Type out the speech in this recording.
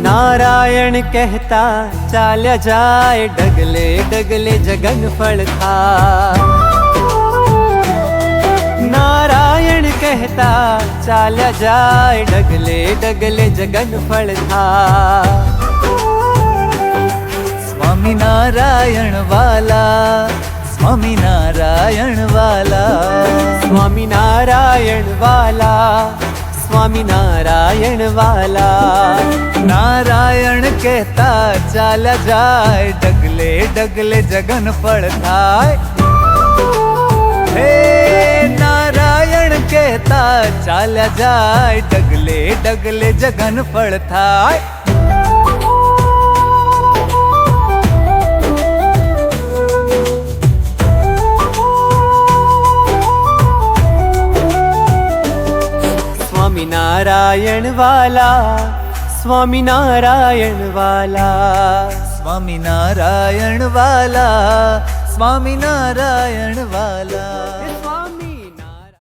नारायण कहता, चाल जाए डगले डगले जगन फल खा। नारायण कहता, चाल जाए डगले डगले जगन फल था स्वामी नारायण वाला, स्वामी नारायण वाला। स्वामी नारायण वाला, स्वामी नारायण वाला। नारायण कहता, चला जाए, डगले डगले जगन पड़ता हे नारायण कहता, चला जाए, डगले डगले जगन पड़ता स्वामी नारायण वाला સ્વામિનારાયણ વાલા સ્વામિનારાયણ વાલા સ્વામિનારાયણ વાલા